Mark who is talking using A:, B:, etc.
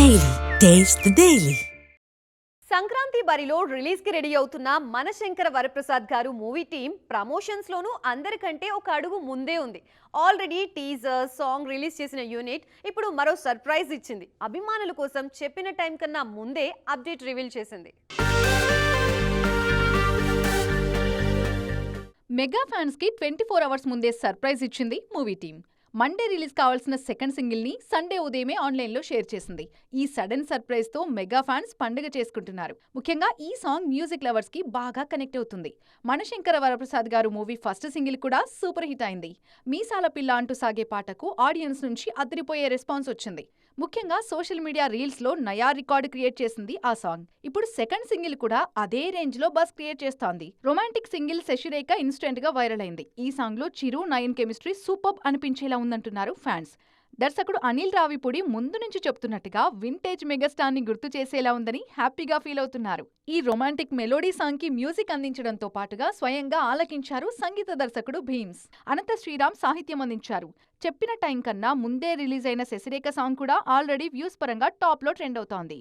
A: Taste the Daily.
B: Sankranti బరిలో రిలీజ్కి ready అవుతున్న మనశంకర Varaprasad garu movie team promotions లోనూ అందరికంటే ఒక అడుగు ముందే ఉంది. ఆల్రెడీ టీజర్ సాంగ్ రిలీజ్ చేసిన యూనిట్ ఇప్పుడు మరో సర్ప్రైజ్ ఇచ్చింది. అభిమానుల కోసం చెప్పిన టైం కన్నా ముందే అప్డేట్ రివీల్ చేసింది.
C: మెగా ఫ్యాన్స్కి ట్వంటీ ఫోర్ అవర్స్ ముందే సర్ప్రైజ్ ఇచ్చింది మూవీ టీం మండే రిలీజ్ కావాల్సిన సెకండ్ సింగిల్ని సండే ఉదయమే ఆన్లైన్లో షేర్ చేసింది. ఈ సడన్ సర్ప్రైజ్తో మెగా ఫ్యాన్స్ పండుగ చేసుకుంటున్నారు. ముఖ్యంగా ఈ సాంగ్ మ్యూజిక్ లవర్స్కి బాగా కనెక్ట్ అవుతుంది. Manashankara Varaprasad garu movie first single కూడా సూపర్ హిట్ అయింది. మీసాల పిల్ల అంటూ సాగే పాటకు ఆడియన్స్ నుంచి అదిరిపోయే రెస్పాన్స్ వచ్చింది. ముఖ్యంగా సోషల్ మీడియా రీల్స్లో నయా రికార్డు క్రియేట్ చేసింది ఆ సాంగ్. ఇప్పుడు సెకండ్ సింగిల్ కూడా అదే రేంజ్లో బస్ క్రియేట్ చేస్తోంది. రొమాంటిక్ సింగిల్ శశిరేఖ ఇన్స్టెంట్గా వైరల్ అయింది. ఈ సాంగ్లో చిరు నయన్ కెమిస్ట్రీ సూపర్ అనిపించేలా ఉందంటున్నారు ఫ్యాన్స్. దర్శకుడు అనిల్ రావిపూడి ముందు నుంచి చెప్తున్నట్టుగా వింటేజ్ మెగాస్టార్ని గుర్తు చేసేలా ఉందని హ్యాపీగా ఫీల్ అవుతున్నారు. ఈ రొమాంటిక్ మెలోడీ సాంగ్కి మ్యూజిక్ అందించడంతో పాటుగా స్వయంగా ఆలకించారు సంగీత దర్శకుడు భీమ్స్. అనంత శ్రీరామ్ సాహిత్యం అందించారు. చెప్పిన టైం కన్నా ముందే రిలీజ్ అయిన శశిరేఖ సాంగ్ కూడా ఆల్రెడీ వ్యూస్ పరంగా టాప్లో ట్రెండ్ అవుతోంది.